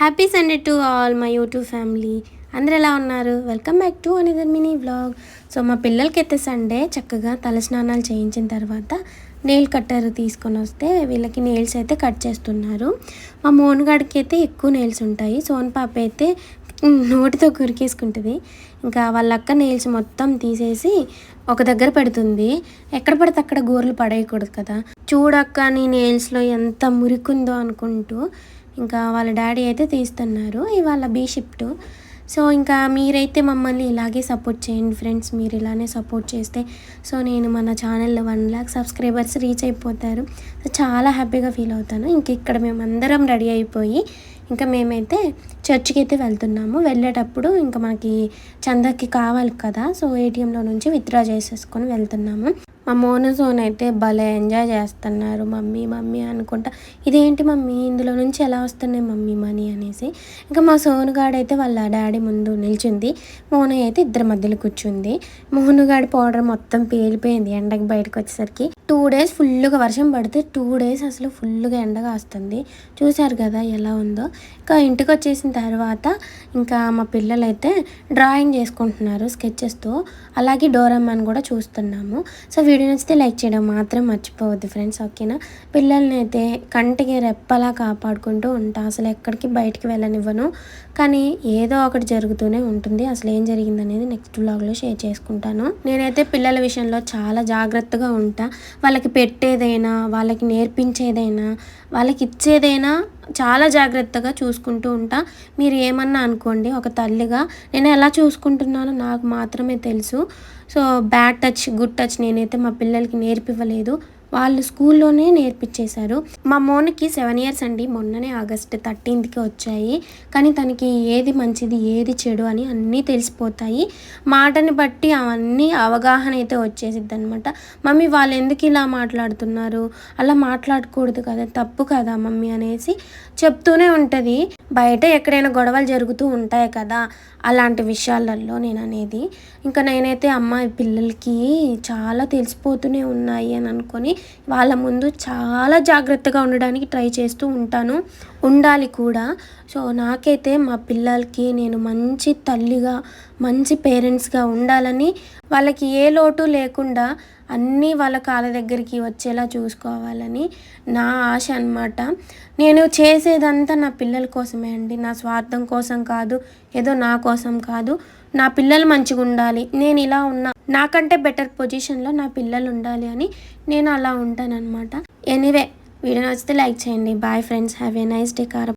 Happy Sunday to all my YouTube family అందరు ఎలా ఉన్నారు? Welcome back to another mini vlog so మా పిల్లలకి అయితే సండే చక్కగా తలస్నానాలు చేయించిన తర్వాత నెయిల్ కట్టర్ తీసుకొని వస్తే వీళ్ళకి నెయిల్స్ అయితే కట్ చేస్తున్నారు. మా మోన్గాడికి అయితే ఎక్కువ నెయిల్స్ ఉంటాయి. సోన్ పాప అయితే నోటితో కురికేసుకుంటుంది. ఇంకా వాళ్ళ అక్క నెయిల్స్ మొత్తం తీసేసి ఒక దగ్గర పెడుతుంది. ఎక్కడ పడితే అక్కడ గోర్లు పడేయకూడదు కదా. చూడక్క నీ నెయిల్స్లో ఎంత మురికుందో అనుకుంటూ ఇంకా వాళ్ళ డాడీ అయితే తీస్తున్నారు. ఇవాళ బీ షిఫ్ట్. సో ఇంకా మీరైతే మమ్మల్ని ఇలాగే సపోర్ట్ చేయండి ఫ్రెండ్స్. మీరు ఇలానే సపోర్ట్ చేస్తే సో నేను మన ఛానల్లో వన్ ల్యాక్ సబ్స్క్రైబర్స్ రీచ్ అయిపోతారు. సో చాలా హ్యాపీగా ఫీల్ అవుతాను. ఇంక ఇక్కడ మేము అందరం రెడీ అయిపోయి ఇంకా మేమైతే చర్చికి అయితే వెళ్తున్నాము. వెళ్ళేటప్పుడు ఇంకా మనకి చందాకి కావాలి కదా సో ఏటీఎంలో నుంచి విత్డ్రా చేసేసుకొని వెళ్తున్నాము. మా మోనోజోన్ అయితే భలే ఎంజాయ్ చేస్తున్నారు. మమ్మీ మమ్మీ అనుకుంటా ఇదేంటి మమ్మీ? ఇందులో నుంచి ఎలా వస్తున్నాయి మమ్మీ మనీ? అనేసి. ఇంకా మా సోనుగాడు అయితే వాళ్ళ డాడీ ముందు నిల్చుంది. మోన అయితే ఇద్దరి మధ్యలో కూర్చుంది. మోనుగాడి పౌడర్ మొత్తం పేలిపోయింది ఎండకి బయటకు వచ్చేసరికి. టూ డేస్ ఫుల్గా వర్షం పడితే టూ డేస్ అసలు ఫుల్గా ఎండగా వస్తుంది చూశారు కదా ఎలా ఉందో. ఇంకా ఇంటికి వచ్చేసిన తర్వాత ఇంకా మా పిల్లలు అయితే డ్రాయింగ్ చేసుకుంటున్నారు స్కెచెస్తో అలాగే డోరమ్మని కూడా చూస్తున్నాము. సో వీడియో నచ్చితే లైక్ చేయడం మాత్రం మర్చిపోవద్దు ఫ్రెండ్స్ ఓకేనా? పిల్లల్ని అయితే కంటికి రెప్పలా కాపాడుకుంటూ ఉంటా. అసలు ఎక్కడికి బయటికి వెళ్ళనివ్వను. కానీ ఏదో ఒకటి జరుగుతూనే ఉంటుంది. అసలు ఏం జరిగిందనేది నెక్స్ట్ బ్లాగ్లో షేర్ చేసుకుంటాను. నేనైతే పిల్లల విషయంలో చాలా జాగ్రత్తగా ఉంటా. వాళ్ళకి పెట్టేదైనా వాళ్ళకి నేర్పించేదైనా వాళ్ళకి ఇచ్చేదైనా చాలా జాగ్రత్తగా చూసుకుంటూ ఉంటా. మీరు ఏమన్నా అనుకోండి ఒక తల్లిగా నేను ఎలా చూసుకుంటున్నానో నాకు మాత్రమే తెలుసు. So bad touch good touch నేనైతే మా పిల్లలకి నేర్పివ్వలేదు. వాళ్ళు స్కూల్లోనే నేర్పించేశారు. మా మోనికి సెవెన్ ఇయర్స్ అండి. మొన్ననే ఆగస్ట్ థర్టీన్త్కి వచ్చాయి. కానీ తనకి ఏది మంచిది ఏది చెడు అని అన్నీ తెలిసిపోతాయి. మాటని బట్టి అవన్నీ అవగాహన అయితే వచ్చేసిద్ది అనమాట మమ్మీ వాళ్ళు ఎందుకు ఇలా మాట్లాడుతున్నారు? అలా మాట్లాడకూడదు కదా తప్పు కదా మమ్మీ అనేసి చెప్తూనే ఉంటుంది. బయట ఎక్కడైనా గొడవలు జరుగుతూ ఉంటాయి కదా అలాంటి విషయాలలో నేను అనేది. ఇంకా నేనైతే అమ్మాయి పిల్లలకి చాలా తెలిసిపోతూనే ఉన్నాయి అని అనుకొని వాళ్ళ ముందు చాలా జాగ్రత్తగా ఉండడానికి ట్రై చేస్తూ ఉంటాను. ఉండాలి కూడా. సో నాకైతే మా పిల్లలకి నేను మంచి తల్లిగా మంచి పేరెంట్స్గా ఉండాలని వాళ్ళకి ఏ లోటు లేకుండా అన్నీ వాళ్ళ కాళ్ళ దగ్గరికి వచ్చేలా చూసుకోవాలని నా ఆశ అనమాట నేను చేసేదంతా నా పిల్లల కోసమే అండి. నా స్వార్థం కోసం కాదు ఏదో నా కోసం కాదు. నా పిల్లలు మంచిగా ఉండాలి నేను ఇలా ఉన్నా నాకంటే బెటర్ పొజిషన్లో నా పిల్లలు ఉండాలి అని నేను అలా ఉంటానన్నమాట. ఎనీవే వీడియో నచ్చితే లైక్ చేయండి. Bye friends have a nice day car